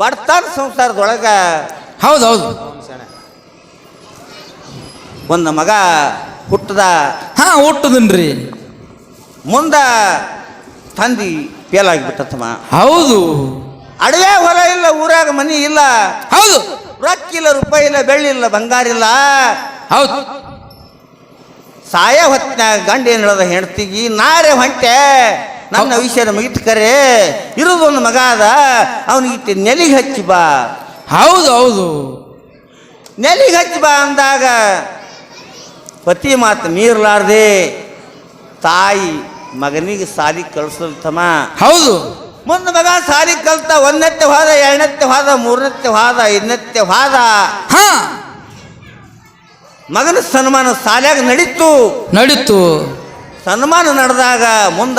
ಬಡತನ ಸಂಸಾರದೊಳಗ ಹೌದು ಹೌದು ಒಂದು ಮಗ ಹುಟ್ಟದ ಹಾ ಹುಟ್ಟದನ್ರಿ. ಮುಂದ ತಂದಿ ಫೇಲ್ ಆಗಿಬಿಟ್ಟತ್ತಮ್ಮ ಹೌದು. ಅಡವೆ ಹೊಲ ಇಲ್ಲ ಊರಾಗ ಮನಿ ಇಲ್ಲ. ಹೌದು. ರೊಕ್ಕ ಇಲ್ಲ ರೂಪಾಯಿ ಇಲ್ಲ ಬೆಳ್ಳಿ ಇಲ್ಲ ಬಂಗಾರ ಇಲ್ಲ. ಹೌದು. ಸಾಯ ಹೊತ್ತಿನಾಗ ಗಂಡ ಏನು ಹೇಳದ ಹೆಣ್ತಿಗಿ ನಾರೇ ಹೊಂಟೆ. ನನ್ನ ವಿಷಯ ನಮಗಿಟ್ಟು ಕರೆ. ಇರೋದೊಂದು ಮಗ ಅದ ಅವನಿಗೆ ನೆಲಿ ಹಚ್ಚಿ ಬಾ. ಹೌದು ಹೌದು. ನೆಲಿಗೆ ಹಚ್ಚಿ ಬಾ ಅಂದಾಗ ಪತಿ ಮಾತು ಮೀರ್ಲಾರ್ದೆ ತಾಯಿ ಮಗನಿಗೆ ಸಾಲಿ ಕಳ್ಸಲ್ತಮ್ಮ ಹೌದು. ಮುಂದೆ ಮಗ ಸಾಲಿ ಕಲ್ತ ಒಂದತ್ತೆ ಹೋದ ಎರಡನತ್ತೆ ಹೋದ ಮೂರನತ್ತೆ ಹೋದ ಐದನತ್ತೆ ಹೋದ ಹ. ಮಗನ ಸನ್ಮಾನ ಸಾಲ್ಯಾಗ ನಡೀತು. ನಡೀತು. ಸನ್ಮಾನ ನಡೆದಾಗ ಮುಂದ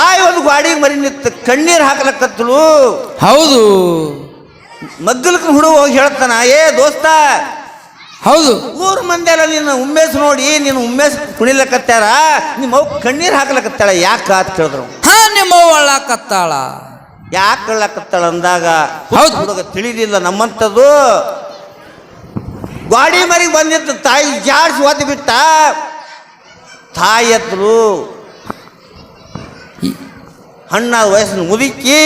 ತಾಯಿ ಒಂದು ಗಾಡಿ ಮರಿ ನಿಂತು ಕಣ್ಣೀರು ಹಾಕ್ಲಕತ್ತಳು ಹೌದು. ಮಗ್ಗಲಕ್ಕೆ ಹುಡುಗ ಹೋಗಿ ಹೇಳ್ತಾನ ಏ ದೋಸ್ತ ಹೌದು. ಮೂರು ಮಂದೆಲ್ಲ ನಿನ್ನ ಉಮ್ಮೇಸ್ ನೋಡಿ ನಿನ್ನ ಉಮ್ಮೇಸ್ ಕುಣಿಲಕತ್ತಾರ ನಿಮ್ಮ ಅವ್ ಕಣ್ಣೀರು ಹಾಕ್ಲಕತ್ತಾಳ ಯಾಕ ಅಂತ ಕೇಳಿದ್ರು. ಹಾ ನಿಮ್ಮ ಒಳ್ಳಾಕತ್ತಾಳ ಯಾಕೆ ಕಳ್ಳಕತ್ತಾಳ ಅಂದಾಗ ಹೌದು. ಹುಡುಗ ತಿಳಿದಿಲ್ಲ ನಮ್ಮಂಥದ್ದು. ಗಾಡಿ ಮರಿಗೆ ಬಂದಿತ್ತು ತಾಯಿ ಜಾಡ್ಸಿ ಓದಿ ಬಿಟ್ಟ. ತಾಯಿ ಎದ್ರು ಹಣ್ಣಾದ ವಯಸ್ಸನ್ನು ಮುದುಕಿ.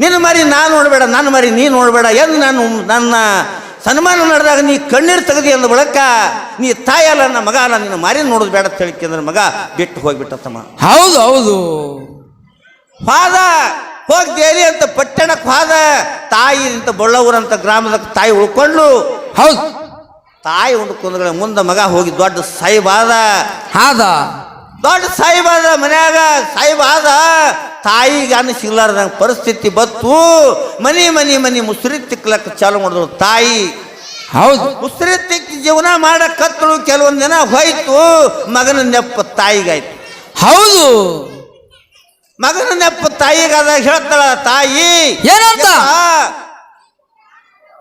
ನಿನ್ನ ಮರಿ ನಾನು ನೋಡಬೇಡ ನನ್ನ ಮರಿ ನೀ ನೋಡಬೇಡ ಎಂದು ನಾನು ನನ್ನ ಸನ್ಮಾನ ನಡೆದಾಗ ನೀ ಕಣ್ಣೀರು ತೆಗೆದಿ ಅಂದ ಬಳಕ ನೀ ತಾಯಲ್ಲ ಅಲ್ಲ ನನ್ನ ಮಗ ಅಲ್ಲ ನಿನ್ನ ಮಾರಿ ನೋಡೋದು ಬೇಡ ಅಂತ ಹೇಳಿಕೆಂದ್ರೆ ಮಗ ಬಿಟ್ಟು ಹೋಗ್ಬಿಟ್ಟತ್ತಮ್ಮ. ಹೌದು ಹೌದು. ಫಾದ ಹೋಗಿ ದೇರಿ ಅಂತ ಪಟ್ಟಣಕ್ಕೆ ಫಾದ ತಾಯಿ ಅಂತ ಬಳ್ಳೂರು ಅಂತ ಗ್ರಾಮದ ತಾಯಿ ಉಳ್ಕೊಂಡ್ಲು ಹೌದು. ತಾಯಿ ಉಳ್ಕೊಂಡ್ಗಳ ಮುಂದೆ ಮಗ ಹೋಗಿ ದೊಡ್ಡ ಸಾಯಿಬಾದ ಹಾದ ದೊಡ್ಡ ಸಾಹಿಬ್ ಸಾಯಿಬಾದ ಮನ್ಯಾಗ ಆದ ತಾಯಿಗೆ ಅನ್ನ ಸಿಗ್ಲಾರ್ದಂಗ ಪರಿಸ್ಥಿತಿ ಬತ್ತು ಮನಿ ಮನಿ ಮನಿ ಮುಸುರಿ ತಿಕ್ಲಕ್ಕ ಚಾಲು ಮಾಡಿದ್ರು ತಾಯಿ. ಹೌದು. ಮುಸ್ರಿ ತಿಕ್ಕಿ ಜೀವನ ಮಾಡಕತ್ತಳು ಕೆಲವೊಂದು ದಿನ ಹೋಯ್ತು. ಮಗನ ನೆಪ್ಪ ತಾಯಿಗಾಯ್ತು. ಹೌದು. ಮಗನ ನೆಪ್ಪ ತಾಯಿಗಾದಾಗ ಹೇಳ್ತಾಳ ತಾಯಿ ಏನಂತ?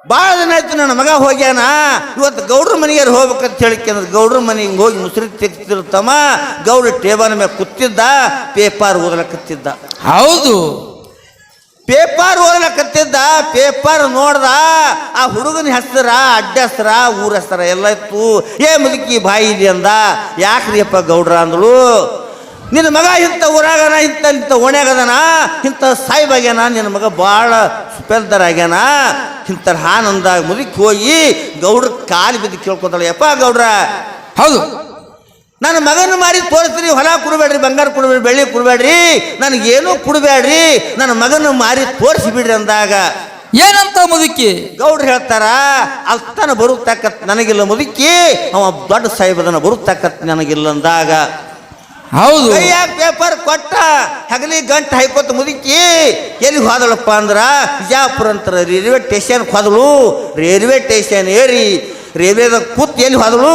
ಭಾಳ ದಿನ ಆಯ್ತು ನನ್ನ ಮಗ ಹೋಗ್ಯಾನ. ಇವತ್ತು ಗೌಡ್ರ ಮನೆಗೆ ಹೋಗ್ಬೇಕಂತ ಹೇಳಿಕೆಂದ್ರೆ ಗೌಡ್ರ ಮನೆಗೆ ಹೋಗಿ ಮುಸುರಿ ತೆಗ್ತಿರ್ತಮ್ಮ ಗೌಡ್ರ ಟೇಬಲ್ ಮೇಲೆ ಕೂತಿದ್ದ ಪೇಪರ್ ಓದಲಕತ್ತಿದ್ದ. ಹೌದು. ಪೇಪರ್ ಓದಲಕತ್ತಿದ್ದ ಪೇಪರ್ ನೋಡ್ದ ಆ ಹುಡುಗನ ಹೆಸರ ಅಡ್ಡ ಹೆಸರ ಊರ ಹೆಸರ ಎಲ್ಲ ಇತ್ತು. ಏ ಮುದುಕಿ ಬಾಯಿ ಇದೆ ಅಂದ. ಯಾಕ್ರಿಯಪ್ಪ ಗೌಡ್ರ ಅಂದಳು? ನಿನ್ನ ಮಗ ಇಂಥ ಊರಾಗನ ಇಂಥ ಇಂಥ ಓಣ್ಯಾಗದನ ಇಂಥ ಸಾಯ್ಬಾಗ್ಯಾನ ನಿನ್ನ ಮಗ ಭಾಳ ಆಗ್ಯಾನ ಇಂಥ ಹಾನಂದಾಗ ಮುದುಕಿ ಹೋಗಿ ಗೌಡ್ರ ಕಾಲು ಬಿದ್ದು ಕೇಳ್ಕೊತಾಳೆ ಯಪ್ಪ ಗೌಡ್ರ ಹೌದು. ನನ್ನ ಮಗನ ಮಾರಿ ತೋರಿಸ್ರಿ ಹೊಲ ಕೊಡಬೇಡ್ರಿ ಬಂಗಾರ ಕೊಡಬೇಡ್ರಿ ಬೆಳ್ಳಿ ಕೊಡಬೇಡ್ರಿ ನನಗೇನು ಕೊಡಬೇಡ್ರಿ ನನ್ನ ಮಗನ ಮಾರಿ ತೋರಿಸಿಬಿಡ್ರಿ ಅಂದಾಗ ಏನಂತ ಮುದುಕಿ? ಗೌಡ್ರು ಹೇಳ್ತಾರ ಅಲ್ತನ ಬರುತ್ತಕ್ಕತ್ ನನಗಿಲ್ಲ ಮುದುಕಿ ಅವ ದೊಡ್ಡ ಸಾಹೇಬದನ ಬರುತ್ತಕ್ಕತ್ ನನಗಿಲ್ಲ ಅಂದಾಗ ಹೌದು. ಕೈಯಾಗ ಪೇಪರ್ ಕೊಟ್ಟ ಹಗಲಿ ಗಂಟು ಹೈಕೋತ ಮುದುಕಿ ಎಲ್ಲಿ ಹೋದಳಪ್ಪ ಅಂದ್ರ? ಬಿಜಾಪುರ ಅಂತಾರ ರೈಲ್ವೆ ಸ್ಟೇಷನ್ ಹೋದಳು. ರೈಲ್ವೆ ಸ್ಟೇಷನ್ ಏರಿ ರೈಲ್ವೆದಾಗ ಕೂತ್ ಎಲ್ಲಿ ಹೋದಳು?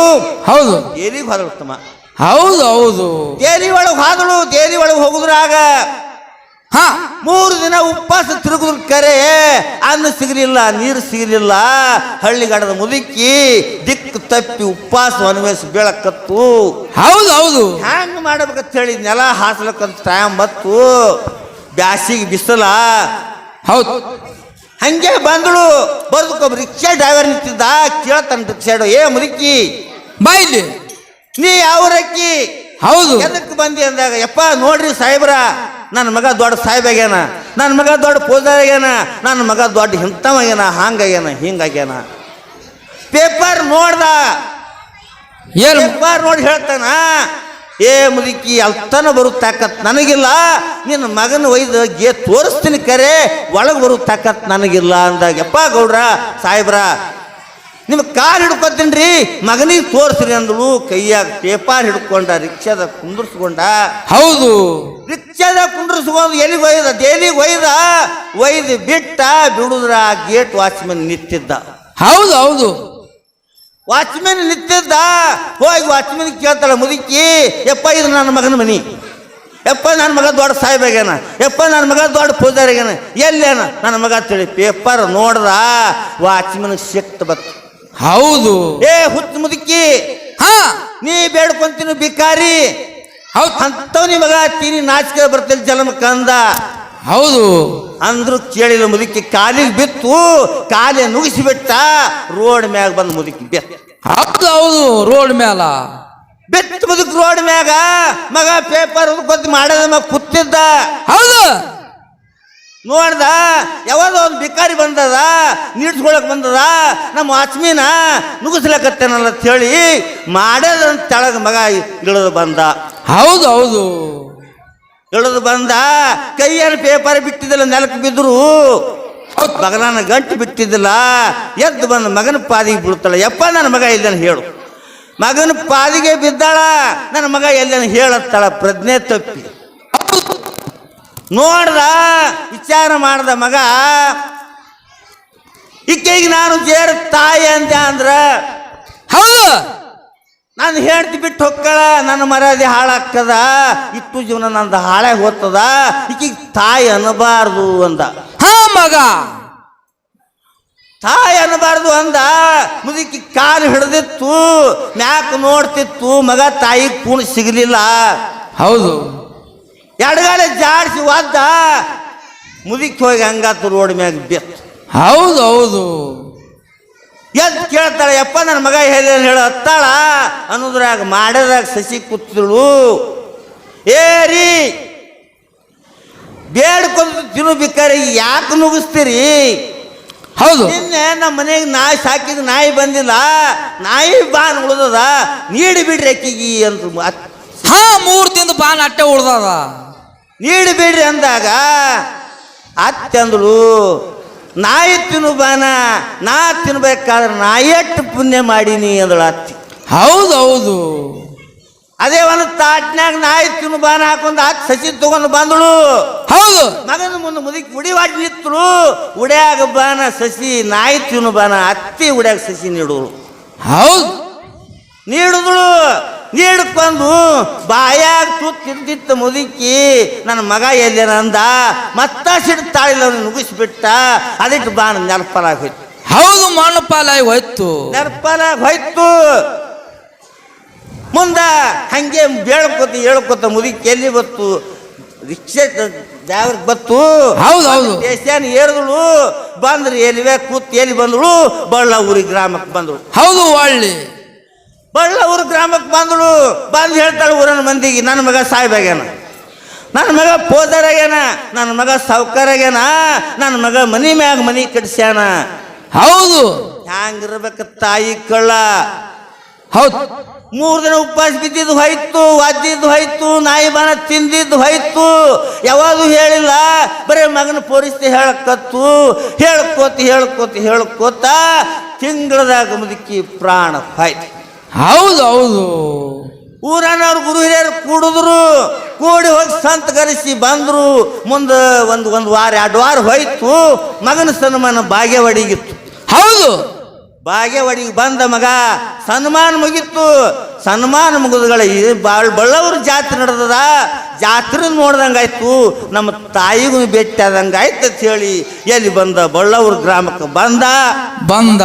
ಹೌದು. ಎಲ್ಲಿಗೆ ಹೋದಳು ತಮ್ಮ. ಹೌದು ಹೌದು. ದೇರಿ ಒಳಗೆ ಹೋದಳು ದೇರಿ ಒಳಗೆ ಹೋಗುದ್ರಾಗ ಹಾ ಮೂರು ದಿನ ಉಪವಾಸ ತಿರುಗುದ್ರ ಕರೆ ಅನ್ನ ಸಿಗಲಿಲ್ಲ ನೀರು ಸಿಗಲಿಲ್ಲ ಹಳ್ಳಿಗಾಡದ ಮುದುಕಿ ದಿಕ್ಕು ತಪ್ಪಿ ಉಪವಾಸ ಅನ್ವೇಷ ಬೀಳಕತ್ತು. ಹೌದು ಹೌದು. ಹ್ಯಾಂಗ ಮಾಡ್ಬೇಕಂತ ಹೇಳಿ ನೆಲ ಹಾಸ್ಲಕ್ಕಂತ ಟೈಮ್ ಬತ್ತು ಬ್ಯಾಸಿಗೆ ಬಿಸಿಲ. ಹೌದು. ಹಂಗೆ ಬಂದಳು ಬರ್ದಕ್ಕೊಬ್ಬ ರಿಕ್ಷಾ ಡ್ರೈವರ್ ನಿಂತಿದ್ದ ಕೇಳ್ತಾನೆ ರಿಕ್ಷಾ ಏ ಮುದುಕಿ ಬೈಲಿ ಇಲ್ಲಿ. ನೀ ಯಾವ್ರಕ್ಕಿ ಹೌದು. ಎದಕ್ಕೆ ಬಂದಿ ಅಂದಾಗ ಯಪ್ಪ ನೋಡ್ರಿ ಸಾಹೇಬ್ರ ನನ್ನ ಮಗ ದೊಡ್ಡ ಸಾಹೇಬಾಗ್ಯಾನ ನನ್ನ ಮಗ ದೊಡ್ಡ ಪೂಜಾರ್ಯಾಗ್ಯಾನ ನನ್ನ ಮಗ ದೊಡ್ಡ ಹಿಂತವಾಗ್ಯಾನ ಹಾಂಗಾಗ್ಯಾನ ಹಿಂಗಾಗ್ಯಾನ ಪೇಪರ್ ನೋಡ್ದ. ಏನು? ಪೇಪರ್ ನೋಡಿ ಹೇಳ್ತಾನ ಏ ಮುದುಕಿ ಅಲ್ತನ ಬರು ತಾಕತ್ ನನಗಿಲ್ಲ ನಿನ್ನ ಮಗನ ಒಯ್ದು ಗೆ ತೋರಿಸ್ತೀನಿ ಕರೆ ಒಳಗೆ ಬರು ತಾಕತ್ ನನಗಿಲ್ಲ ಅಂದಾಗ ಯಪ್ಪ ಗೌಡ್ರ ಸಾಹೇಬ್ರ ನಿಮ್ಮ ಕಾರ್ ಹಿಡ್ಕೊತೀನಿ ರೀ ಮಗನಿಗೆ ತೋರಿಸ್ರಿ ಅಂದಳು ಕೈಯಾಗ ಪೇಪರ್ ಹಿಡ್ಕೊಂಡ ರಿಕ್ಷಾದ ಕುಂದ್ರಿಸ್ಕೊಂಡ. ಹೌದು. ರಿಕ್ಷಾದ ಕುಂದರ್ಸ್ಕೊಂಡು ಎಲ್ಲಿಗೆ ಒಯ್ದ? ದೇಲಿಗೆ ಒಯ್ದ? ಒಯ್ದು ಬಿಟ್ಟ ಬಿಡುದ್ರ ಆ ಗೇಟ್ ವಾಚ್ಮನ್ ನಿಂತಿದ್ದ. ಹೌದು ಹೌದು. ವಾಚ್ಮನ್ ನಿಂತಿದ್ದ ಹೋಗಿ ವಾಚ್ಮನ್ ಕೇಳ್ತಾಳೆ ಮುದುಕಿ ಎಪ್ಪ ಇದು ನನ್ನ ಮಗನ ಮನಿ. ಎಪ್ಪ ನನ್ನ ಮಗ ದೊಡ್ಡ ಸಾಹೇಬಾಗ್ಯಾನ ಎಪ್ಪ ನನ್ನ ಮಗ ದೊಡ್ಡ ಪೂಜಾರಿಗ್ಯಾನ ಎಲ್ಲೇನ ನನ್ನ ಮಗ ತಿಳಿ ಪೇಪರ್ ನೋಡ್ದ ವಾಚ್ಮನ್ ಸಿಕ್ತ ಬತ್ತು ಹೌದು. ಏ ಹುಚ್ಚ ಮುದುಕಿ ಹಾ. ನೀ ಬೇಡ್ಕೊಂತೀನಿ ಬಿಕಾರಿ ಹೌದು. ಅಂತವ್ ನಿಮಗ ತೀನಿ ನಾಚಿಕೆ ಬರ್ತಿಲ್ಲ ಜಲಮ ಕಂದ. ಹೌದು. ಅಂದ್ರು ಕೇಳಿಲ್ಲ ಮುದುಕಿ ಕಾಲಿಗೆ ಬಿತ್ತು ಕಾಲೇ ನುಗ್ಸಿ ಬಿಟ್ಟ ರೋಡ್ ಮ್ಯಾಗ ಬಂದು ಮುದುಕಿ ಬೆತ್ತ. ಹೌದು ಹೌದು ರೋಡ್ ಮ್ಯಾಲ. ಬೆತ್ತ ಮುದುಕ್ ರೋಡ್ ಮ್ಯಾಗ ಮಗ ಪೇಪರ್ ಗೊತ್ತು ಮಾಡದ ಮಗ ಕುತ್ತಿದ್ದ ಹೌದು. ನೋಡ್ದ ಯಾವಾಗ ಒಂದು ಬಿಕಾರಿ ಬಂದದ ನೀಡ್ಸ್ಕೊಳಕ್ ಬಂದದ ನಮ್ಮ ವಾಚ್ಮೀನ ನುಗ್ಗಿಸ್ಲಕತ್ತೇನಲ್ಲ ಅಂತ ಹೇಳಿ ಮಾಡ್ಯದ ತೆಳಗ ಮಗ ಇಳಿದು ಬಂದ. ಹೌದು ಹೌದು. ಇಳಿದು ಬಂದ ಕೈಯನ್ನು ಪೇಪರ್ ಬಿಟ್ಟಿದ್ದಿಲ್ಲ ನೆಲಕ್ಕೆ ಬಿದ್ರು. ಮಗನ ಗಂಟು ಬಿಟ್ಟಿದ್ದಿಲ್ಲ ಎದ್ದು ಬಂದ ಮಗನ ಪಾದಿಗೆ ಬಿಡ್ತಾಳೆ ಯಪ್ಪ ನನ್ನ ಮಗ ಇದನ್ನು ಹೇಳು. ಮಗನ ಪಾದಿಗೆ ಬಿದ್ದಾಳ ನನ್ನ ಮಗ ಎಲ್ಲೇನು ಹೇಳತ್ತಾಳ ಪ್ರಜ್ಞೆ ತಪ್ಪಿ. ನೋಡ್ದ ವಿಚಾರ ಮಾಡ್ದ ಮಗ ಈಕೆಗೆ ನಾನು ಜೇರ ತಾಯಿ ಅಂತ ಅಂದ್ರ ಹೌದು ನಾನು ಹೇಳ್ತಿ ಬಿಟ್ಟು ಹೊಕ್ಕಳ ನನ್ನ ಮರ್ಯಾದೆ ಹಾಳಾಗ್ತದ ಇತ್ತು ಜೀವನ ನಂದು ಹಾಳೆ ಹೋಗ್ತದ ಈಕಿಗೆ ತಾಯಿ ಅನ್ನಬಾರ್ದು ಅಂದ. ಹಾ ಮಗ. ತಾಯಿ ಅನ್ನಬಾರ್ದು ಅಂದ ಮುದುಕಿ ಕಾಲು ಹಿಡ್ದಿತ್ತು ಮ್ಯಾಕ್ ನೋಡ್ತಿತ್ತು ಮಗ ತಾಯಿ ಕೂಣ್ ಸಿಗಲಿಲ್ಲ. ಹೌದು. ಎಡಗಾಲೆ ಜಾಡಿಸಿ ಒದ್ದ ಮುದುಕಿ ಹೋಗಿ ಹಂಗಾತು ರೋಡ್ ಮ್ಯಾಗ ಬೆತ್ತು. ಹೌದು ಹೌದು. ಎದ್ದು ಕೇಳ್ತಾಳೆ ಯಪ್ಪ ನನ್ನ ಮಗ ಹೇಳಿ ಹೇಳ? ಹತ್ತಾಳ? ಅನ್ನೋದ್ರಾಗ ಮಾಡದಾಗ ಸಸಿ ಕೂತಳು ಏರಿ ಬೇಡ್ಕೊಂಡು ತಿನ್ನು ಬೇಕಾರೆ ಯಾಕೆ ನುಗಿಸ್ತೀರಿ? ಹೌದು. ನಿನ್ನೆ ನಮ್ಮ ಮನೆಗೆ ನಾಯಿ ಸಾಕಿದ ನಾಯಿ ಬಂದಿಲ್ಲ ನಾಯಿ ಬಾನ್ ಉಳ್ದದ ನೀಡಿ ಬಿಡ್ರಿ ಅಕ್ಕಿಗಿ ಅಂತ ಅತ್- ಹಾ ಮೂರ್ ತಿಂದು ಬಾನ್ ಅಟ್ಟೆ ಉಳ್ದದ. ನೀಡಿ ಬಿಡ್ರಿ ಅಂದಾಗ ಅತ್ತೆಂದಳು ನಾಯಿ ತಿನ್ನುಬಾನ ನಾ ತಿನ್ಬೇಕಾದ್ರೆ ನಾ ಎಷ್ಟು ಪುಣ್ಯ ಮಾಡೀನಿ ಅಂದಳು ಅತ್ತಿ. ಹೌದು ಹೌದು ಅದೇ ಒಂದು ತಾಟ್ನಾಗ ನಾಯಿ ತಿನ್ನು ಬಾನ ಹಾಕೊಂಡು ಹತ್ತು ಸಸಿ ತಗೊಂಡು ಬಂದಳು. ಹೌದು. ಮಗನ ಮುಂದೆ ಮುದುಕಿ ಉಡಿವಾಡಿ ನಿತ್ತಳು ಉಡ್ಯಾಗ ಬಾನ ಸಸಿ ನಾಯಿ ತಿನ್ನು ಬಾನ ಅತ್ತಿ ಉಡ್ಯಾಗ ಸಸಿ ನೀಡುವಳು ಹೌದು. ನೀಡಿದಳು ನೀಡ್ಕೊಂಡು ಬಾಯಾಗ ತುತ್ತಿದ್ದಿತ್ತು ಮುದುಕಿ ನನ್ನ ಮಗ ಎಲ್ಲಿ ಅಂದ ಮತ್ತ ಸಿಟ್ಟು ತಾಳಿಲ್ಲ ನುಗ್ಗಿಸ್ಬಿಟ್ಟ. ಅದಕ್ಕೆ ಬಾಣ ನೆನಪಾಲಾಗಿ ಹೋಯ್ತು. ಹೌದು ಮಣ್ಣಪಾಲಾಗಿ ಹೋಯ್ತು. ನೆನಪಾಲಾಗಿ ಹೋಯ್ತು. ಮುಂದ ಹಂಗೆ ಬೇಳ್ಕೊತ ಹೇಳ್ಕೊತ ಮುದುಕಿ ಎಲ್ಲಿ ಬತ್ತು? ರಿಕ್ಷೆ ಡ್ರೈವರ್ ಬತ್ತು. ಹೌದು ಹೌದು. ಏರಿದಳು. ಬಂದ್ರಿ ಎಲ್ಲಿವೆ? ಕೂತ್ ಎಲ್ಲಿ ಬಂದಳು? ಬಳ್ಳ ಊರಿ ಗ್ರಾಮಕ್ಕೆ ಬಂದಳು. ಹೌದು ಒಳ್ಳೆ ಬಳ್ಳ ಊರು ಗ್ರಾಮಕ್ಕೆ ಬಂದಳು. ಬಂದು ಹೇಳ್ತಾಳೆ ಊರನ ಮಂದಿಗೆ ನನ್ನ ಮಗ ಸಾಯ್ಬಾಗ್ಯಾನ. ನನ್ನ ಮಗ ಪೋದರಾಗ್ಯಾನ. ನನ್ನ ಮಗ ಸಾವ್ಕಾರಾಗ್ಯಾನ. ನನ್ನ ಮಗ ಮನಿ ಮ್ಯಾಗ ಮನಿ ಕಟ್ಸ್ಯಾನ. ಹೌದು. ಹ್ಯಾಂಗಿರ್ಬೇಕು ತಾಯಿ ಕಳ್ಳ. ಹೌದು. ಮೂರು ದಿನ ಉಪವಾಸ ಬಿದ್ದಿದ್ದು ಹೋಯ್ತು ಒದ್ದಿದ್ದು ಹೋಯ್ತು ನಾಯಿ ಬಾನ ತಿಂದಿದ್ದು ಹೋಯ್ತು. ಯಾವಾಗೂ ಹೇಳಿಲ್ಲ ಬರೀ ಮಗನ ಪೋರಿಸ್ತಿ ಹೇಳಕತ್ತು ಹೇಳ್ಕೋತ ಹೇಳ್ಕೋತ ಹೇಳ್ಕೋತ ತಿಂಗಳದಾಗ ಮುದುಕಿ ಪ್ರಾಣ ಹೋಯ್ತು. ಹೌದು ಹೌದು. ಊರನವ್ರ ಗುರು ಹಿರಿಯರು ಕೂಡಿದ್ರು ಕೂಡಿ ಹೋಗಿ ಸಂತ ಕರೆಸಿ ಬಂದ್ರು. ಮುಂದೆ ಒಂದು ಒಂದು ವಾರ ಎರಡು ವಾರ ಹೋಯ್ತು ಮಗನ ಸನ್ಮಾನ ಬಾಗೇವಾಡಿಗಿತ್ತು. ಹೌದು. ಬಾಗೇವಾಡಿಗೆ ಬಂದ ಮಗ ಸನ್ಮಾನ ಮುಗಿತ್ತು ಸನ್ಮಾನ ಮುಗಿದುಗಳ ಬಾಳ್ ಬಳ್ಳವ್ರ ಜಾತ್ರೆ ನಡೆದದ. ಜಾತ್ರೆ ನೋಡ್ದಂಗಾಯ್ತು ನಮ್ಮ ತಾಯಿಗೂ ಭೇಟಿ ಆದಂಗೆ ಆಯ್ತು ಅಂತ ಹೇಳಿ ಎಲ್ಲಿ ಬಂದ ಬಳ್ಳವ್ರ ಗ್ರಾಮಕ್ಕೆ ಬಂದ. ಬಂದ.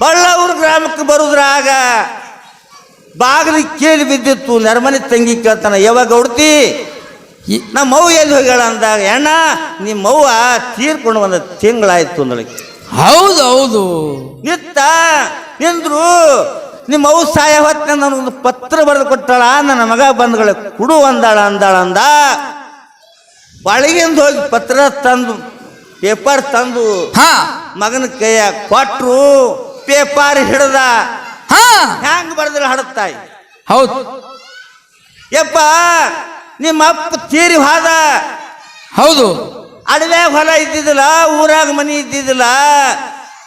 ಬಳ್ಳವ್ರ ಗ್ರಾಮಕ್ಕೆ ಬರುದ್ರಾಗ ಬಾಗಿಲು ಕೇಳಿ ಬಿದ್ದಿತ್ತು ನೆರಮನೆ ತಂಗಿ ಕೇಳ್ತಾನ ಯಾವಾಗ ಹೊಡ್ತಿ ನಮ್ಮ ಮೌ ಎಲ್ಲಿ ಹೋಗ್ಯಾಳ? ಅಂದಾಗ ಅಣ್ಣ ನಿಮ್ಮ ಮೌ ತೀರ್ಕೊಂಡು ಒಂದು ತಿಂಗಳಾಯ್ತು ಅಂದಳಿಗೆ ಹೌದು ಹೌದು. ನಿತ್ತ ನಿಂದ್ರು ನಿಮ್ಮ ಮೌ ಸಾಯ ಹೊತ್ತ ನನಗೊಂದು ಪತ್ರ ಬರೆದು ಕೊಟ್ಟಾಳ ನನ್ನ ಮಗ ಬಂದ್ಗಳ ಕುಡು ಅಂದಾಳ ಅಂದಾಳ ಅಂದ. ಒಳಗಿಂದ ಹೋಗಿ ಪತ್ರ ತಂದು ಪೇಪರ್ ತಂದು ಹಾ. ಮಗನ ಕೈಯ ಕೊಟ್ರು. ಪೇಪರ್ ಹಿಡ್ದ ಹಾ. ಹ್ಯಾಂಗ ಬರೆದ್ರೆ ಹಡತಾಯಿ ಹೌದು. ಯಪ್ಪ ನಿಮ್ಮ ಅಪ್ಪ ತೀರಿ ಹೋದ. ಹೌದು. ಅಡವೆ ಹೊಲ ಇದ್ದಿದ್ದಿಲ್ಲ ಊರಾಗ ಮನಿ ಇದ್ದಿದ್ದಿಲ್ಲ.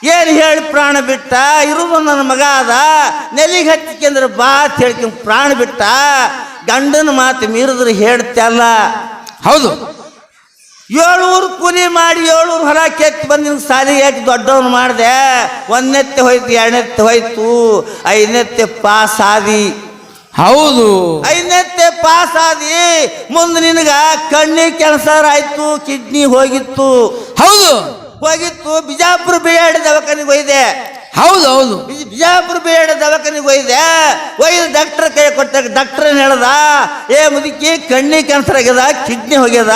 ಏನು ಹೇಳಿ ಪ್ರಾಣ ಬಿಟ್ಟ? ಇರುವುದು ನನ್ನ ಮಗ ಅದ ನೆಲಿಗೆ ಹಚ್ಚಿಕೆಂದ್ರೆ ಬಾ ಅಂತ ಹೇಳ್ತೀನಿ ಪ್ರಾಣ ಬಿಟ್ಟ. ಗಂಡನ ಮಾತು ಮೀರಿದ್ರೆ ಹೇಳ್ತಲ್ಲ. ಹೌದು. ಏಳೂರು ಕೂಲಿ ಮಾಡಿ ಏಳೂರು ಹೊಲ ಕೆತ್ತಿ ಬಂದಿನ ಸಾಲಿ ಎಟ್ಟು ದೊಡ್ಡವನು ಮಾಡಿದೆ. ಒಂದೆತ್ತೆ ಹೋಯ್ತು ಎರಡನೆತ್ತೆ ಹೋಯ್ತು. ಐದನೆತ್ತೆ ಪಾಸ್ ಆದಿ. ಹೌದು. ಐದನೆತ್ತೆ ಪಾಸ್ ಆದಿ. ಮುಂದೆ ನಿನಗ ಕಣ್ಣಿ ಕ್ಯಾನ್ಸರ್ ಆಯ್ತು ಕಿಡ್ನಿ ಹೋಗಿತ್ತು. ಹೌದು. ಹೋಗಿತ್ತು ಬಿಜಾಪುರ ಬಿಜಾಡಿ ದವಾಖಾನಿಗೆ ಹೋಯ್ದೆ. ಹೌದು ಹೌದು. ಇದು ಬಿಜಾಪುರ ಬೇಡ ದವಾಖಾನಿಗೆ ಒಯ್ದೆ. ಒಯ್ದು ಡಾಕ್ಟರ್ ಕೈ ಕೊಟ್ಟಾಗ ಡಾಕ್ಟರ್ ಹೇಳ್ದ? ಏ ಮುದುಕಿ ಕಣ್ಣಿ ಕ್ಯಾನ್ಸರ್ ಆಗ್ಯದ ಕಿಡ್ನಿ ಹೋಗ್ಯದ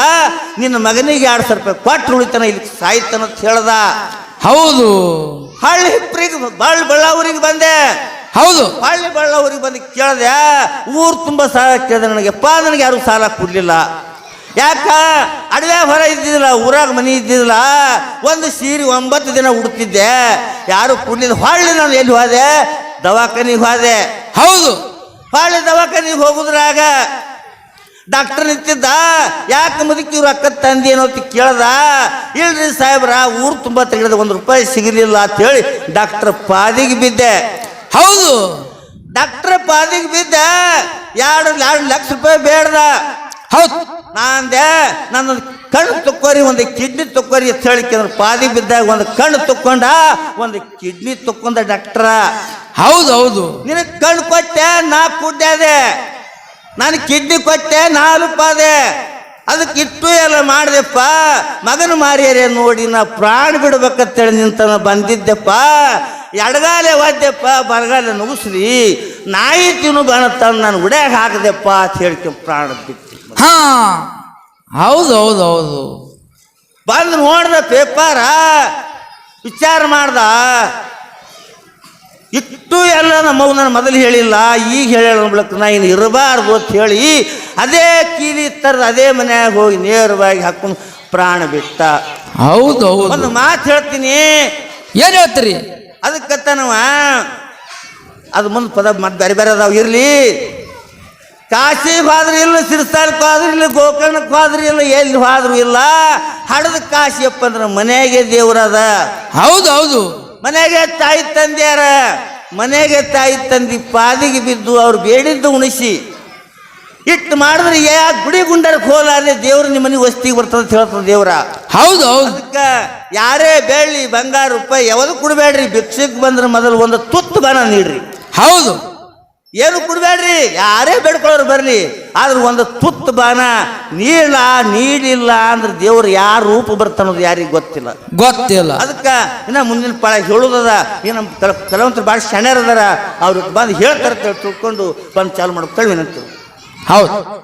ನಿನ್ನ ಮಗನಿಗೆ ಎರಡು ಸಾವಿರ ರೂಪಾಯಿ ಕೊಟ್ಟು ಉಳಿತಾನ ಇಲ್ಲಿ ಸಾಯ್ತಾನ ಅಂತ ಹೇಳ್ದ. ಹೌದು. ಹಳ್ಳಿ ಹಿಪ್ರಿಗೆ ಬಳ್ಳ ಬಳ್ಳಾವೂರಿಗೆ ಬಂದೆ. ಹೌದು. ಹಳ್ಳಿ ಬಳ್ಳಾವೂರಿಗೆ ಬಂದು ಕೇಳಿದೆ ಊರು ತುಂಬ ಸಾಲ ಕೇಳಿದೆ ನನಗೆ ಪಾ ನನಗೆ ಯಾರು ಸಾಲ ಕೊಡ್ಲಿಲ್ಲ. ಯಾಕ? ಅಡವೆ ಹೊರ ಇದ್ದಿದ್ದಿಲ್ಲ ಊರಾಗ ಮನೆ ಇದ್ದಿದ್ದಿಲ್ಲ. ಒಂದು ಸೀರೆ ಒಂಬತ್ತು ದಿನ ಉಡ್ತಿದ್ದೆ. ಯಾರು ಪುಣ್ಯದ ಹೊಳ್ಳಿ ನಾನು ಎಲ್ಲಿ ಹೋದೆ? ದವಾಖಾನಿಗೆ ಹೋದೆ. ಹೌದು. ಹೊಳ್ಳಿ ದವಾಖಾನಿಗೆ ಹೋಗುದ್ರಾಗ ಡಾಕ್ಟರ್ ನಿಂತಿದ್ದ. ಯಾಕೆ ಮುದುಕಿ ರೊಕ್ಕ ತಂದಿ ಏನೋ ಕೇಳ್ದ. ಇಲ್ರಿ ಸಾಹೇಬ್ರ ಊರು ತುಂಬ ತೆಗೆದ ಒಂದು ರೂಪಾಯಿ ಸಿಗಲಿಲ್ಲ ಅಂತ ಹೇಳಿ ಡಾಕ್ಟರ್ ಪಾದಿಗೆ ಬಿದ್ದೆ. ಹೌದು. ಡಾಕ್ಟರ್ ಪಾದಿಗೆ ಬಿದ್ದ. ಎರಡು ಎರಡು ಲಕ್ಷ ರೂಪಾಯಿ ಬೇಡ್ದ. ಹೌದು. ನಾಂದೆ ನನ್ನ ಕಣ್ಣು ತುಕ್ಕೋರಿ ಒಂದು ಕಿಡ್ನಿ ತುಕ್ಕೋರಿ ಅಂತ ಹೇಳಿಕೆಂದ್ರೆ ಪಾದಿ ಬಿದ್ದಾಗ ಒಂದು ಕಣ್ಣು ತುಕ್ಕೊಂಡ ಒಂದು ಕಿಡ್ನಿ ತುಕ್ಕೊಂಡ ಡಾಕ್ಟ್ರ. ಹೌದು ಹೌದು. ನಿನಗೆ ಕಣ್ಣು ಕೊಟ್ಟೆ ನಾ ಕುಡ್ದೆ ನಾನು ಕಿಡ್ನಿ ಕೊಟ್ಟೆ ನಾಲ್ಕು ಪಾದೆ ಅದಕ್ಕೆ ಇಟ್ಟು ಎಲ್ಲ ಮಾಡಿದೆಪ್ಪ. ಮಗನ ಮಾರಿಯರೆ ನೋಡಿ ನಾ ಪ್ರಾಣ ಬಿಡ್ಬೇಕಂತೇಳಿ ನಿಂತ ಬಂದಿದ್ದೆಪ್ಪ. ಎಡಗಾಲೆ ಒದ್ದೆಪ್ಪ ಬರಗಾಲೆ ನುಗ್ಸ್ರಿ. ನಾಯಿ ತಿನ್ನು ತಂದು ನಾನು ಉಡ್ಯಾಗ ಹಾಕದೆಪ್ಪ ಅಂತ ಹೇಳ್ಕೊಂಡು ಪ್ರಾಣ ಬಿಟ್ಟು ಹಾ. ಹೌದು ಹೌದು ಹೌದು. ಬಂದು ನೋಡ್ದ ಪೇಪರ ವಿಚಾರ ಮಾಡ್ದ. ಇಟ್ಟು ಎಲ್ಲ ನಮ್ಮ ನಾನು ಮೊದಲು ಹೇಳಿಲ್ಲ ಈಗ ಹೇಳ ಬಳಿಕ ನಾ ಇನ್ನು ಇರಬಾರ್ದು ಅಂತ ಹೇಳಿ ಅದೇ ಕೀಲಿ ತರದ ಅದೇ ಮನ್ಯಾಗ ಹೋಗಿ ನೇರವಾಗಿ ಹಾಕೊಂಡು ಪ್ರಾಣ ಬಿಟ್ಟ. ಹೌದು ಹೌದು. ಒಂದು ಮಾತು ಹೇಳ್ತೀನಿ. ಏನು ಹೇಳ್ತೀರಿ? ಅದಕ್ಕೆ ಅದು ಮುಂದೆ ಪದ ಮತ್ತೆ ಬೇರೆ ಬೇರೆ ಅದಾವ ಇರಲಿ. ಕಾಶಿಗೆ ಹೋದ್ರೂ ಇಲ್ಲ ಸಿರ್ಸಾಲಕ್ಕೆ ಹೋದ್ರೂ ಇಲ್ಲ ಗೋಕರ್ಣಕ್ಕೆ ಹೋದ್ರೂ ಇಲ್ಲ ಎಲ್ಲಿ ಹೋದ್ರೂ ಇಲ್ಲ. ಹಡದ ಕಾಶಿಯಪ್ಪ ಅಂದ್ರೆ ಮನೆಗೆ ದೇವ್ರದ ಹೌದು ಹೌದು. ಮನೆಗೆ ತಾಯಿ ತಂದ್ಯಾರ. ಮನೆಗೆ ತಾಯಿ ತಂದಿ ಪಾದಿಗೆ ಬಿದ್ದು ಅವ್ರು ಬೇಡಿದ್ದು ಉಣಿಸಿ. ಇಟ್ಟು ಮಾಡಿದ್ರೆ ಯಾ ಗುಡಿ ಗುಂಡಕ್ಕೆ ಹೋಲಾದ್ರೆ ದೇವ್ರು ನಿಮ್ಮ ಮನೆಗೆ ವಸ್ತಿಗೆ ಬರ್ತದೆ ಹೇಳ್ತದೆ ದೇವ್ರ. ಹೌದು ಹೌದು. ಅದಕ್ಕೆ ಯಾರೇ ಬೆಳ್ಳಿ ಬಂಗಾರ ರೂಪಾಯಿ ಯಾವುದು ಕೊಡಬೇಡ್ರಿ ಭಿಕ್ಷಕ್ಕೆ ಬಂದ್ರೆ ಮೊದಲು ಒಂದು ತುತ್ತು ಬಾನ ನೀಡ್ರಿ. ಹೌದು. ಏನು ಕೊಡಬೇಡ್ರಿ? ಯಾರೇ ಬೇಡ್ಕೊಳ್ಳೋರು ಬರಲಿ. ಆದ್ರೆ ಒಂದು ತುತ್ತು ಬಾನ ನೀಳ ನೀಡಿಲ್ಲ ಅಂದ್ರೆ ದೇವ್ರು ಯಾರ ರೂಪ ಬರ್ತಾನೋದು ಯಾರಿಗೆ ಗೊತ್ತಿಲ್ಲ. ಗೊತ್ತಿಲ್ಲ. ಅದಕ್ಕೆ ಇನ್ನ ಮುಂದಿನ ಪಾಳ ಹೇಳೋದದ ಏನು ಕೆಲವಂತರು ಭಾಳ ಶಣ್ಯರದಾರ ಅವ್ರಿಗೆ ಬಂದು ಹೇಳ್ತಾರೆ ತಿಳ್ಕೊಂಡು ಬಂದು ಚಾಲು ಮಾಡ್ಬೇಕು. ವಿನಂತಿ ಹೌದು.